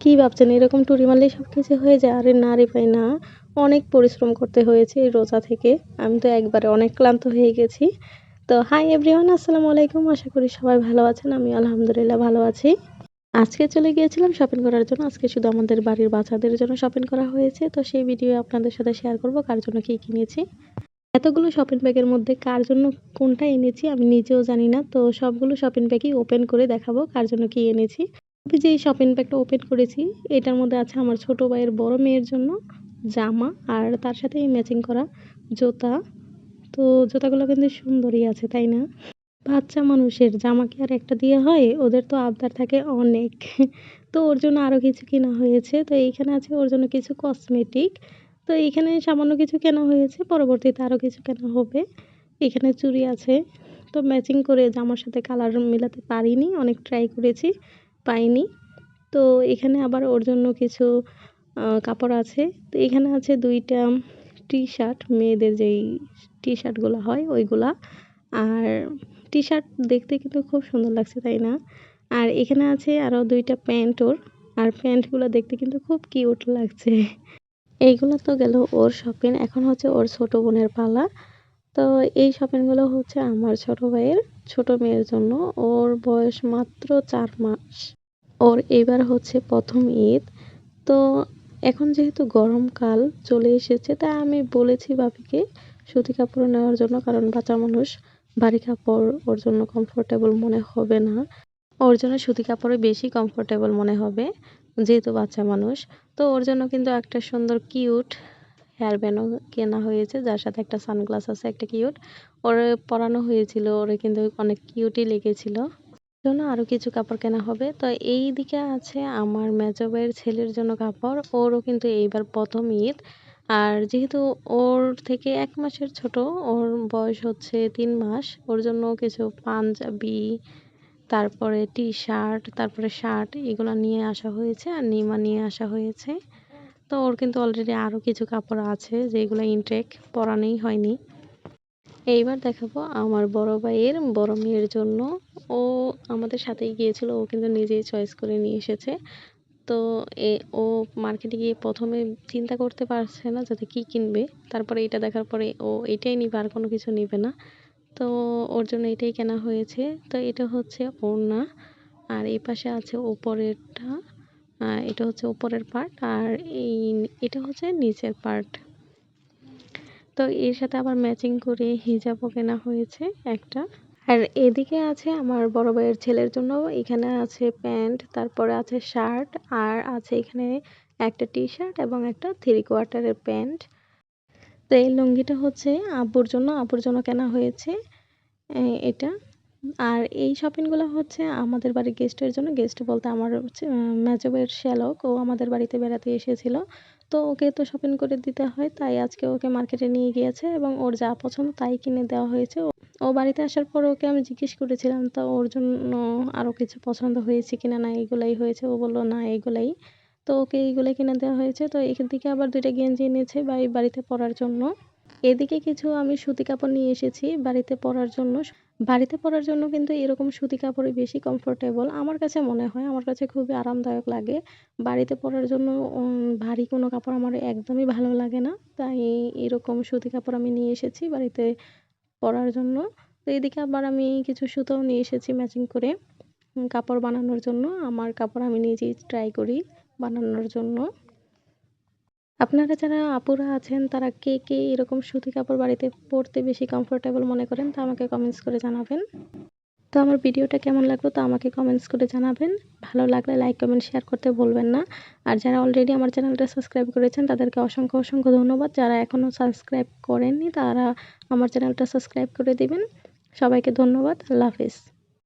কি ভাবছেন? এরকম টুরি মারলেই সব কিছু হয়ে যায়। আরে না রে ভাই, না। অনেক পরিশ্রম করতে হয়েছে এই রোজা থেকে। আমি তো একবারে অনেক ক্লান্ত হয়ে গেছি। তো হাই এভরিওয়ান আসসালামু আলাইকুম। আশা করি সবাই ভালো আছেন। আমি আলহামদুলিল্লাহ ভালো আছি। আজকে চলে গিয়েছিলাম শপিং করার জন্য। আজকে শুধু আমাদের বাড়ির বাচ্চাদের জন্য শপিং করা হয়েছে। তো সেই ভিডিও আপনাদের সাথে শেয়ার করব। কার জন্য কী কিনেছি? এতগুলো শপিং ব্যাগের মধ্যে কার জন্য কোনটা এনেছি আমি নিজেও জানি না। তো সবগুলো শপিং ব্যাগই ওপেন করে দেখাবো কার জন্য কি এনেছি। যে শপিং ব্যাগটা ওপেন করেছি, এটার মধ্যে আছে আমার ছোট ভাইয়ের বড় মেয়ের জন্য জামা আর তার সাথে ম্যাচিং করা জুতা। তো জুতাগুলো কিন্তু সুন্দরই আছে, তাই না? বাচ্চা মানুষের, জামা কি আর একটা দিয়ে হয়? ওদের তো আবদার থাকে অনেক। তো ওর জন্য আরও কিছু কেনা হয়েছে। তো এইখানে আছে ওর জন্য কিছু কসমেটিক তো এইখানে সামান্য কিছু কেনা হয়েছে, পরবর্তীতে আরও কিছু কেনা হবে। এখানে চুড়ি আছে। তো ম্যাচিং করে জামার সাথে কালার মেলাতে পারিনি, অনেক ট্রাই করেছি। পাইনি। তো এখানে আবার ওর জন্য কিছু কাপড় আছে। তো এখানে আছে দুইটা টি শার্ট মেয়েদের যেই টি শার্টগুলো হয় ওইগুলা। আর টি শার্ট দেখতে কিন্তু খুব সুন্দর লাগছে, তাই না? আর এখানে আছে আরও দুইটা প্যান্ট ওর। আর প্যান্টগুলো দেখতে কিন্তু খুব কিউট লাগছে। এইগুলো তো গেল ওর শপিং। এখন হচ্ছে ওর ছোট বোনের পালা। তো এই শপিংগুলো হচ্ছে আমার ছোট ভাইয়ের ছোট মেয়ের জন্য। ওর বয়স মাত্র চার মাস। ওর এবার হচ্ছে প্রথম ঈদ। তো এখন যেহেতু গরমকাল চলে এসেছে তাই আমি বলেছি বাপিকে সুতি কাপড় নেওয়ার জন্য, কারণ বাচ্চা মানুষ ভারী কাপড় ওর জন্য কমফোর্টেবল মনে হবে না। ওর জন্য সুতি কাপড়ে বেশি কমফোর্টেবল মনে হবে, যেহেতু বাচ্চা মানুষ। তো ওর জন্য কিন্তু একটা সুন্দর কিউট হেয়ার ব্যান্ডও কেনা হয়েছে, যার সাথে একটা সানগ্লাস আছে, একটা কিউট ওরে পরানো হয়েছিল, ওরে কিন্তু অনেক কিউটই লেগেছিল। জন্য আরও কিছু কাপড় কেনা হবে। তো এই দিকে আছে আমার মেজো ভাইয়ের ছেলের জন্য কাপড়। ওরও কিন্তু এইবার প্রথম ঈদ। আর যেহেতু ওর থেকে এক মাসের ছোট, ওর বয়স হচ্ছে তিন মাস। ওর জন্য কিছু পাঞ্জাবি, তারপরে টি শার্ট তারপরে শার্ট এগুলো নিয়ে আসা হয়েছে আর নিমা নিয়ে আসা হয়েছে। তো ওর কিন্তু অলরেডি আরও কিছু কাপড় আছে যেগুলো ইনটেক পরানোই হয়নি। এইবার দেখাবো আমার বড় ভাইয়ের, বড় মেয়ের জন্য। ও আমাদের সাথেই গিয়েছিল, ও কিন্তু নিজেই চয়েস করে নিয়ে এসেছে। তো এ, ও মার্কেটে গিয়ে প্রথমে চিন্তা করতে পারছে না যাতে কি কিনবে। তারপরে এটা দেখার পরে ও এটাই নিবে, আর কোনো কিছু নিবে না। তো ওর জন্য এটাই কেনা হয়েছে। তো এটা হচ্ছে ওড়না, আর এই পাশে আছে ওপরেরটা এটা হচ্ছে উপরের পার্ট আর এই, এটা হচ্ছে নিচের পার্ট তো এর সাথে আবার ম্যাচিং করে হিজাবও কেনা হয়েছে একটা। আর এদিকে আছে আমার বড় ভাইয়ের ছেলের জন্য, এখানে আছে প্যান্ট, তারপরে আছে শার্ট, আর আছে এখানে একটা টি শার্ট এবং একটা থ্রি কোয়ার্টারের প্যান্ট। তো এই লুঙ্গিটা হচ্ছে আব্বুর জন্য আব্বুর জন্য কেনা হয়েছে এটা। আর এই শপিংগুলো হচ্ছে আমাদের বাড়ির গেস্টের জন্য। গেস্ট বলতে আমার হচ্ছে মেজবের শ্যালক, ও আমাদের বাড়িতে বেড়াতে এসেছিল। তো ওকে তো শপিং করে দিতে হয়, তাই আজকে ওকে মার্কেটে নিয়ে গিয়েছে এবং ওর যা পছন্দ তাই কিনে দেওয়া হয়েছে। ও বাড়িতে আসার পর ওকে আমি জিজ্ঞেস করেছিলাম, তো ওর জন্য আরও কিছু পছন্দ হয়েছে কিনা? না এইগুলাই হয়েছে। ও বলল, না এইগুলাই তো ওকে এইগুলাই কিনে দেওয়া হয়েছে। তো এখান থেকে আবার দুইটা গেঞ্জি এনেছে বা বাড়িতে পরার জন্য। এদিকে কিছু আমি সুতি কাপড় নিয়ে এসেছি বাড়িতে পরার জন্য। বাড়িতে পরার জন্য কিন্তু এরকম সুতি কাপড়ই বেশি কমফোর্টেবল আমার কাছে মনে হয়, আমার কাছে খুবই আরামদায়ক লাগে। বাড়িতে পরার জন্য ভারী কোনো কাপড় আমার একদমই ভালো লাগে না। তাই এরকম সুতি কাপড় আমি নিয়ে এসেছি বাড়িতে পরার জন্য। তো এদিকে আবার আমি কিছু সুতোও নিয়ে এসেছি ম্যাচিং করে কাপড় বানানোর জন্য। আমার কাপড় আমি নিজেই ট্রাই করি বানানোর জন্য। আপনারা যারা আপুরা আছেন, তারা কে কে এরকম সুতি কাপড় বাড়িতে পরতে বেশি কমফোর্টেবল মনে করেন, তা আমাকে কমেন্টস করে জানাবেন। তো আমার ভিডিওটা কেমন লাগল তো আমাকে কমেন্টস করে জানাবেন। ভালো লাগলে লাইক কমেন্ট শেয়ার করতে বলবেন না। আর যারা অলরেডি আমার চ্যানেলটা সাবস্ক্রাইব করেছেন, তাদেরকে অসংখ্য অসংখ্য ধন্যবাদ। যারা এখনও সাবস্ক্রাইব করেননি, তারা আমার চ্যানেলটা সাবস্ক্রাইব করে দিবেন। সবাইকে ধন্যবাদ। আল্লাহ হাফিজ।